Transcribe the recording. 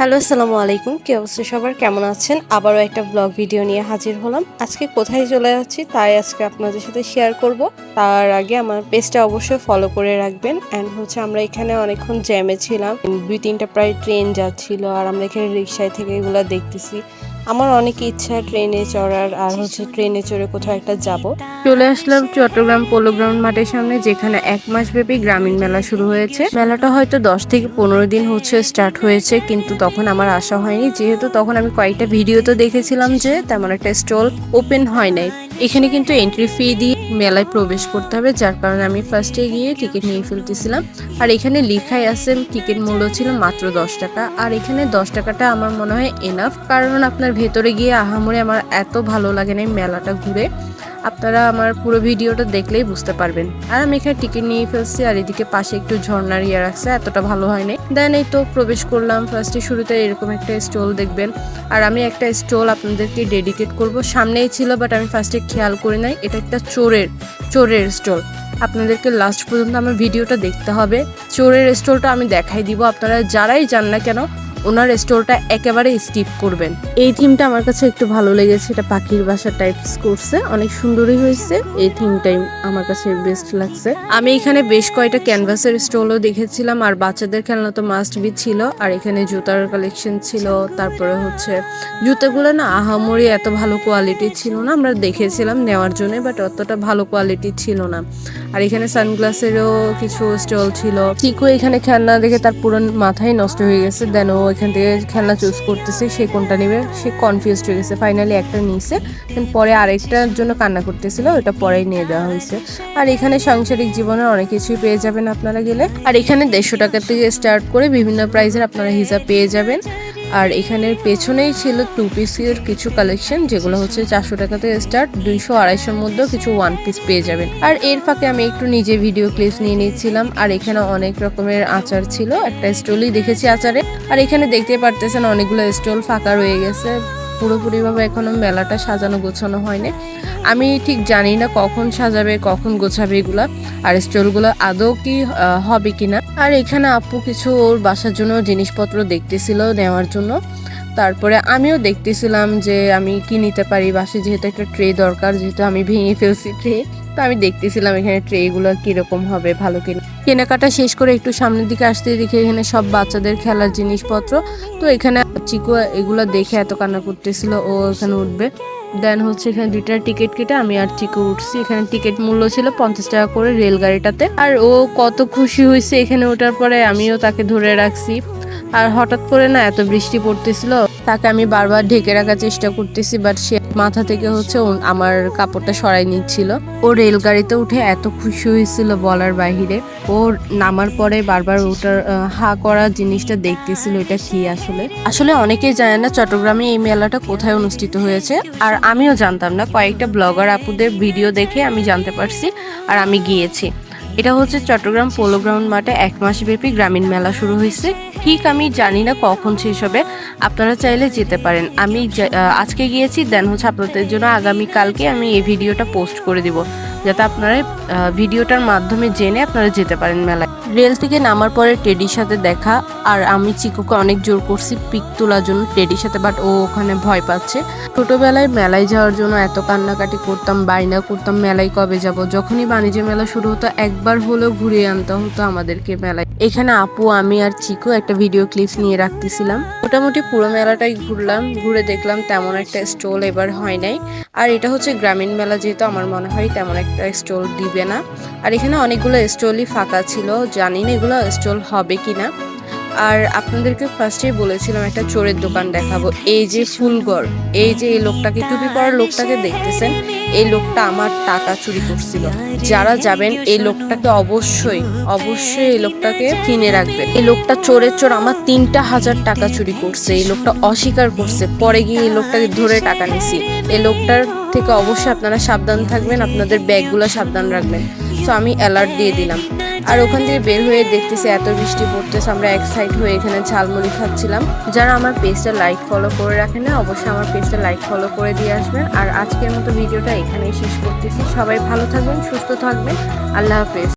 Hello, আসসালামু আলাইকুম। কে অবস্থা সবার? কেমন আছেন? আবারও একটা ব্লগ ভিডিও নিয়ে হাজির হলাম। আজকে কোথায় চলে যাচ্ছি তাই আজকে আপনাদের সাথে শেয়ার করব। তার আগে আমার পেজটা অবশ্যই ফলো করে রাখবেন। অ্যান্ড হচ্ছে আমরা এখানে অনেকক্ষণ জ্যামে ছিলাম। দুই তিনটা প্রায় ট্রেন যাচ্ছিল আর আমরা এখানে রিক্সায় থেকে এগুলো দেখতেছি। আমার অনেক ইচ্ছা ট্রেনে চড়ার, আর হচ্ছে ট্রেনে চড়ে কোথাও একটা যাব। চলে আসলাম চট্টগ্রাম পোলো গ্রাউন্ড মাঠের সামনে, যেখানে এক মাস ব্যাপী গ্রামীণ মেলা শুরু হয়েছে। মেলাটা হয়তো দশ থেকে পনেরো দিন হচ্ছে স্টার্ট হয়েছে, কিন্তু তখন আমার আশা হয়নি। যেহেতু তখন আমি কয়েকটা ভিডিও তো দেখেছিলাম যে তেমন একটা স্টল ওপেন হয় নাই। এখানে কিন্তু এন্ট্রি ফি দিয়ে মেলায় প্রবেশ করতে হবে, যার কারণে আমি ফার্স্টে গিয়ে টিকিট নিয়ে ফেলতেছিলাম। আর এখানে লেখাই আছে টিকিট মূল্য ছিল মাত্র দশ টাকা। আর এখানে দশ টাকাটা আমার মনে হয় এনাফ কারণ আপনার ভেতরে গিয়ে আহামরে আমার এত ভালো লাগে না মেলাটা ঘুরে। আপনারা আমার পুরো ভিডিওটা দেখলেই বুঝতে পারবেন। আর আমি এখানে টিকিট নিয়ে ফেলছি, আর এদিকে পাশে একটু ঝর্ণার ইয়ে রাখছে এতটা ভালো হয়নি। দেন এই তো প্রবেশ করলাম ফার্স্টে শুরুতে এরকম একটা স্টল দেখবেন। আর আমি একটা স্টল আপনাদেরকে ডেডিকেট করব। সামনেই ছিল বাট আমি ফার্স্টে খেয়াল করি নাই, এটা একটা চোরের চোরের স্টল আপনাদেরকে লাস্ট পর্যন্ত আমার ভিডিওটা দেখতে হবে। চোরের স্টলটা আমি দেখাই দিব। আপনারা যারাই যান না কেন ওনার স্টোরটা একেবারে স্কিপ করবেন। এই থিমটা আমার কাছে একটু ভালো লেগেছে, এটা পাখির বাসা টাইপস করছে অনেক সুন্দরই হয়েছে, এই থিমটাই আমার কাছে বেস্ট লাগছে। আমি এখানে বেশ কয়টা ক্যানভাসের স্টলও দেখেছিলাম, আর বাচ্চাদের খেলনা তো মাস্ট বি ছিল, আর এখানে জুতার কালেকশন ছিল, তারপরে হচ্ছে জুতাগুলো না আহামরি এত ভালো কোয়ালিটি ছিল না, আমরা দেখেছিলাম নেওয়ার জন্য বাট অতটা ভালো কোয়ালিটি ছিল না। আর এখানে সানগ্লাসেরও কিছু স্টল ছিল। চিকু এখানে খেলনা দেখে তার পুরো মাথায় নষ্ট হয়ে গেছে। দেন ও এখান থেকে খেলনা চুজ করতেছে, সে কোনটা নেবে? সে কনফিউজ হয়ে গেছে। ফাইনালি একটা নিয়েছে। পরে আরেকটার জন্য কান্না করতেছিল, ওটা পরেই নিয়ে দেওয়া হয়েছে। আর এখানে সাংসারিক জীবনে অনেক কিছুই পেয়ে যাবেন আপনারা গেলে। আর এখানে দেড়শো টাকা থেকে স্টার্ট করে বিভিন্ন প্রাইজের আপনারা হিসাব পেয়ে যাবেন। আর এখানের পেছনেই ছিল টু পিসের কিছু কালেকশন যেগুলো হচ্ছে চারশো টাকা থেকে স্টার্ট দুইশো আড়াইশোর মধ্যেও কিছু ওয়ান পিস পেয়ে যাবেন। আর এর ফাঁকে আমি একটু নিজে ভিডিও ক্লিপস নিয়ে নিচ্ছিলাম, আর এখানে অনেক রকমের আচার ছিল। একটা স্টলই দেখেছি আচারে, আর এখানে দেখতে পারতেছেন অনেকগুলো স্টল ফাঁকা রয়ে গেছে। পুরোপুরিভাবে এখনও মেলাটা সাজানো গোছানো হয়নি। আমি ঠিক জানি না কখন সাজাবে, কখন গোছাবে এগুলা, আর স্টলগুলো আদৌ কি হবে কিনা। আর এখানে আপু কিছু ওর বাসার জন্য জিনিসপত্র দেখতেছিল নেওয়ার জন্য। তারপরে আমিও দেখতেছিলাম যে আমি কি নিতে পারি বাসে যেহেতু একটা ট্রে দরকার, যেহেতু আমি ভেঙে ফেলছি ট্রে তো আমি দেখতেছিলাম এখানে ট্রেগুলো কীরকম হবে, ভালো কিনা। কেনাকাটা শেষ করে একটু সামনের দিকে আসতে দেখে এখানে সব বাচ্চাদের খেলার জিনিসপত্র। তো এখানে চিকু এগুলো দেখে এত কান্না করতেছিল, ও এখানে উঠবে। দেন হচ্ছে এখানে দুইটার টিকিট কেটে আমি আর চিকু উঠছি। এখানে টিকিট মূল্য ছিল পঞ্চাশ টাকা করে রেলগাড়িটাতে। আর ও কত খুশি হয়েছে এখানে ওঠার পরে, আমিও তাকে ধরে রাখছি। আর হঠাৎ করে না এত বৃষ্টি পড়তেছিল, তাকে আমি বারবার ঢেকে রাখার চেষ্টা করতেছি বাট সে মাথা থেকে হচ্ছে আমার কাপড়টা সরাই নিচ্ছিল। ও রেলগাড়িতে উঠে এত খুশি হয়েছিল বলার বাহিরে। ও নামার পরে বারবার ওটার হা করা জিনিসটা দেখতেছিল, এটা কি আসলে? আসলে অনেকেই জানে না চট্টগ্রামে এই মেলাটা কোথায় অনুষ্ঠিত হয়েছে, আর আমিও জানতাম না। কয়েকটা ব্লগার আপুদের ভিডিও দেখে আমি জানতে পারছি, আর আমি গিয়েছি। এটা হচ্ছে চট্টগ্রাম পোলো গ্রাউন্ড মাঠে এক মাস ব্যাপী গ্রামীণ মেলা শুরু হয়েছে। ঠিক আমি জানি না কখন শেষ হবে। আপনারা চাইলে যেতে পারেন। আমি আজকে গিয়েছি, দেন হচ্ছে আপনাদের জন্য আগামীকালকে আমি এই ভিডিওটা পোস্ট করে দিব। যাতে আপনারা ভিডিওটার মাধ্যমে জেনে আপনারা যেতে পারেন মেলায়। রেল থেকে নামার পরে টেডির সাথে দেখা আর আমি চিকুকে অনেক জোর করছি পিক তোলার জন্য টেডির সাথে বাট ও ওখানে ভয় পাচ্ছে। ছোটবেলায় মেলায় যাওয়ার জন্য এত কান্নাকাটি করতাম বাইনা করতাম, মেলায় কবে যাব? যখনই বাণিজ্য মেলা শুরু হতো, একবার হলেও ঘুরিয়ে আনতে হতো আমাদেরকে মেলায়। এখানে আপু, আমি আর চিকু একটা ভিডিও ক্লিপস নিয়ে রাখতেছিলাম। মোটামুটি পুরো মেলাটাই ঘুরলাম, ঘুরে দেখলাম তেমন একটা স্টল এবার হয় নাই। আর এটা হচ্ছে গ্রামীণ মেলা, যেহেতু আমার মনে হয় তেমন একটা স্টল দিবে না। আর এখানে অনেকগুলো স্টলই ফাঁকা ছিল, জানি না এগুলো স্টল হবে কিনা। আর আপনাদেরকে ফার্স্টেই বলেছিলাম একটা চোরের দোকান দেখাবো। এই যে ফুলগড়, এই যে এই লোকটাকে, টুপি পরার লোকটাকে দেখতেছেন? এই লোকটা আমার টাকা চুরি করছিল। যারা যাবেন, এই লোকটাকে অবশ্যই অবশ্যই এই লোকটাকে কিনে রাখবে এই লোকটা চোরের চোর আমার তিনটা হাজার টাকা চুরি করছে। এই লোকটা অস্বীকার করছে। পরে গিয়ে এই লোকটাকে ধরে টাকা নিছি। এই লোকটার থেকে অবশ্যই আপনারা সাবধান থাকবেন, আপনাদের ব্যাগগুলো সাবধান রাখবেন। তো আমি অ্যালার্ট দিয়ে দিলাম। আর ওখান থেকে বের হয়ে দেখতেছি এত বৃষ্টি পড়তেছে, আমরা এক্সাইট হয়ে এখানে ঝালমুড়ি খাচ্ছিলাম। যারা আমার পেজটা লাইক ফলো করে রাখে না, অবশ্যই আমার পেজটা লাইক ফলো করে দিয়ে আসবেন। আর আজকের মতো ভিডিওটা এখানেই শেষ করতেছি। সবাই ভালো থাকবেন, সুস্থ থাকবেন। আল্লাহ হাফেজ।